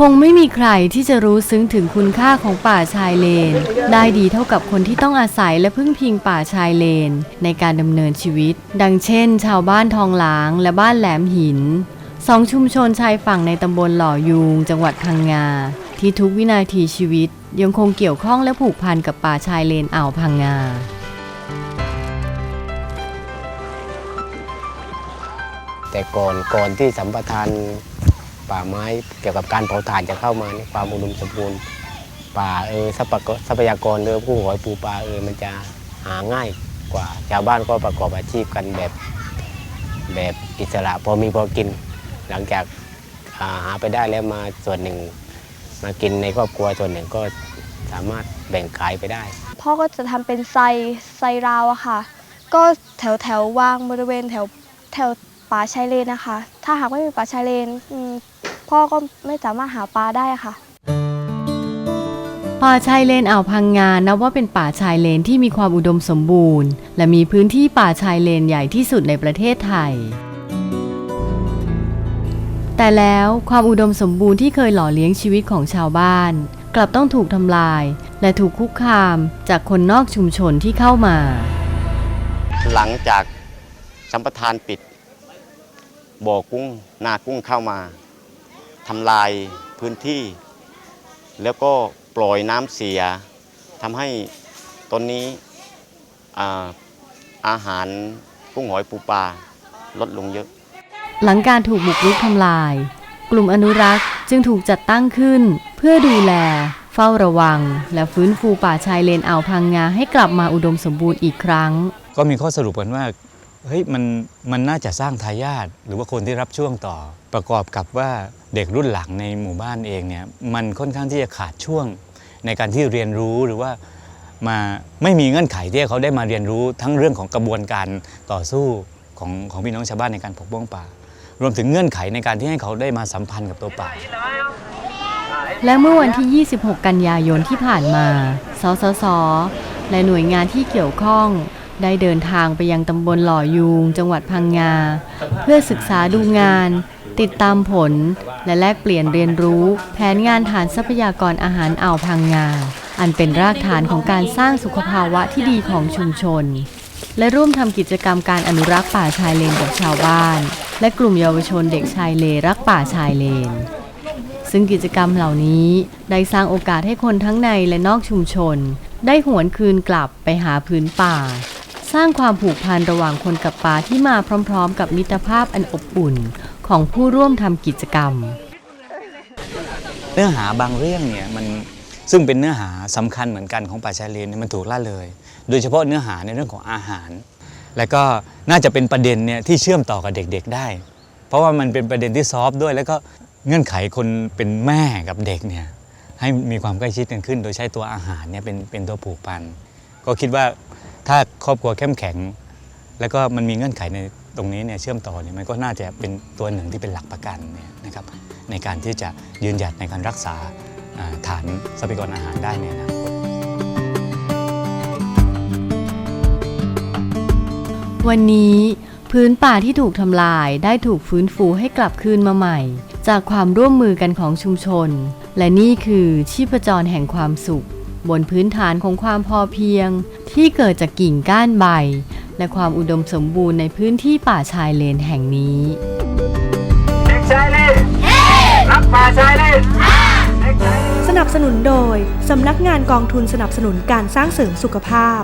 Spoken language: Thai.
คงไม่มีใครที่จะรู้ซึ้งถึงคุณค่าของป่าชายเลน ได้ดีเท่ากับคนที่ต้องอาศัยและพึ่งพิงป่าชายเลน ในการดำเนินชีวิต ดังเช่น ชาวบ้านทองหลางและบ้านแหลมหินสองชุมชนชายฝั่งในตำบลหล่อยูง จังหวัดพังงา ที่ทุกวินาทีชีวิต ยังคงเกี่ยวข้องและผูกพันกับป่าชายเลนอ่าวพังงาแต่ก่อนก่อนที่สัมปทาน ป่าไม้เกี่ยวกับการเผาถ่านจะเข้ามาเนี่ยความอุดมสมบูรณ์ป่าเออทรัพยากรเรือผู้หอยปูปลาเออมันจะหาง่ายกว่าชาวบ้านก็ประกอบอาชีพกันแบบแบบอิสระพอมีพอกิน หลังจากาหาไปได้แล้วมาส่วนหนึ่ง มากินในครอบครัวส่วนหนึ่งก็สามารถแบ่งขายไปได้ พ่อก็จะทำเป็นไซไซราวอะค่ะ ก็แถวแถววางบริเวณแถวแถวป่าชายเลนนะคะ ถ้าหากไม่มีป่าชายเลน พ่อก็ไม่สามารถหาปลาได้ค่ะ ป่าชายเลนอ่าวพังงานับว่าเป็นป่าชายเลนที่มีความอุดมสมบูรณ์ และมีพื้นที่ป่าชายเลนใหญ่ที่สุดในประเทศไทย แต่แล้วความอุดมสมบูรณ์ที่เคยหล่อเลี้ยงชีวิตของชาวบ้าน กลับต้องถูกทำลาย และถูกคุกคามจากคนนอกชุมชนที่เข้ามา หลังจากสัมปทานปิด บ่อกุ้งนากุ้งเข้ามา ทำลายพื้นที่ แล้วก็ปล่อยน้ำเสียทำให้ตอนนี้อาอาหารกุ้งหอยปูปลาลดลงเยอะ หลังการถูกบุกรุกทำลาย กลุ่มอนุรักษ์จึงถูกจัดตั้งขึ้น เพื่อดูแล เฝ้าระวัง และฟื้นฟูป่าชายเลนอ่าวพังงาให้กลับมาอุดมสมบูรณ์อีกครั้ง ก็มีข้อสรุปกันว่า เฮ้ยมันมันน่าจะสร้างทายาทหรือว่าคนที่รับช่วงต่อ ประกอบกับว่าเด็กรุ่นหลังในหมู่บ้านเองเนี่ยมันค่อนข้างที่จะขาดช่วงในการที่เรียนรู้หรือว่ามาไม่มีเงื่อนไขที่เขาได้มาเรียนรู้ทั้งเรื่องของกระบวนการต่อสู้ของของพี่น้องชาวบ้านในการปกป้องป่า รวมถึงเงื่อนไขในการที่ให้เขาได้มาสัมพันธ์กับตัวป่า และเมื่อวันที่ 26 กันยายนที่ผ่านมา สสส และหน่วยงานที่เกี่ยวข้อง ได้เดินทางไปยังตำบลหล่อยูง จังหวัดพังงา เพื่อศึกษาดูงาน ติดตามผล และแลกเปลี่ยนเรียนรู้ แผนงานฐานทรัพยากรอาหารอ่าวพังงา อันเป็นรากฐานของการสร้างสุขภาวะที่ดีของชุมชน และร่วมทำกิจกรรมการอนุรักษ์ป่าชายเลนกับชาวบ้าน และกลุ่มเยาวชนเด็กชายเลรักป่าชายเลน ซึ่งกิจกรรมเหล่านี้ได้สร้างโอกาสให้คนทั้งในและนอกชุมชน ได้หวนคืนกลับไปหาพื้นป่า ร้างความผูกพันระหว่างคนกับป่าที่มาพร้อมๆ กับมิตรภาพอันอบอุ่นของผู้ร่วมทำกิจกรรม เนื้อหาบางเรื่องเนี่ยมันซึ่งเป็นเนื้อหาสำคัญเหมือนกันของป่าชายเลนเนี่ยมันถูกละเลย โดยเฉพาะเนื้อหาในเรื่องของอาหาร และก็น่าจะเป็นประเด็นเนี่ยที่เชื่อมต่อกับเด็กๆได้ เพราะว่ามันเป็นประเด็นที่ซอฟด้วย แล้วก็เงื่อนไขคนเป็นแม่กับเด็กเนี่ยให้มีความใกล้ชิดกันขึ้น โดยใช้ตัวอาหารเนี่ยเป็นเป็นตัวผูกพันก็คิดว่า ถ้าครอบครัวเข้มแข็ง แล้วก็มันมีเงื่อนไขในตรงนี้เนี่ยเชื่อมต่อเนี่ยมันก็น่าจะเป็นตัวหนึ่งที่เป็นหลักประกันเนี่ยนะครับในการที่จะยืนหยัดในการรักษาฐานทรัพยากรอาหารได้ในอนาคตวันนี้พื้นป่าที่ถูกทำลายได้ถูกฟื้นฟูให้กลับคืนมาใหม่ จากความร่วมมือกันของชุมชน และนี่คือชีพจรแห่งความสุข บนพื้นฐานของความพอเพียง ที่เกิดจากกิ่งก้านใบ และความอุดมสมบูรณ์ในพื้นที่ป่าชายเลนแห่งนี้เด็กชายเลนรักป่าชายเลนสนับสนุนโดย สำนักงานกองทุนสนับสนุนการสร้างเสริมสุขภาพ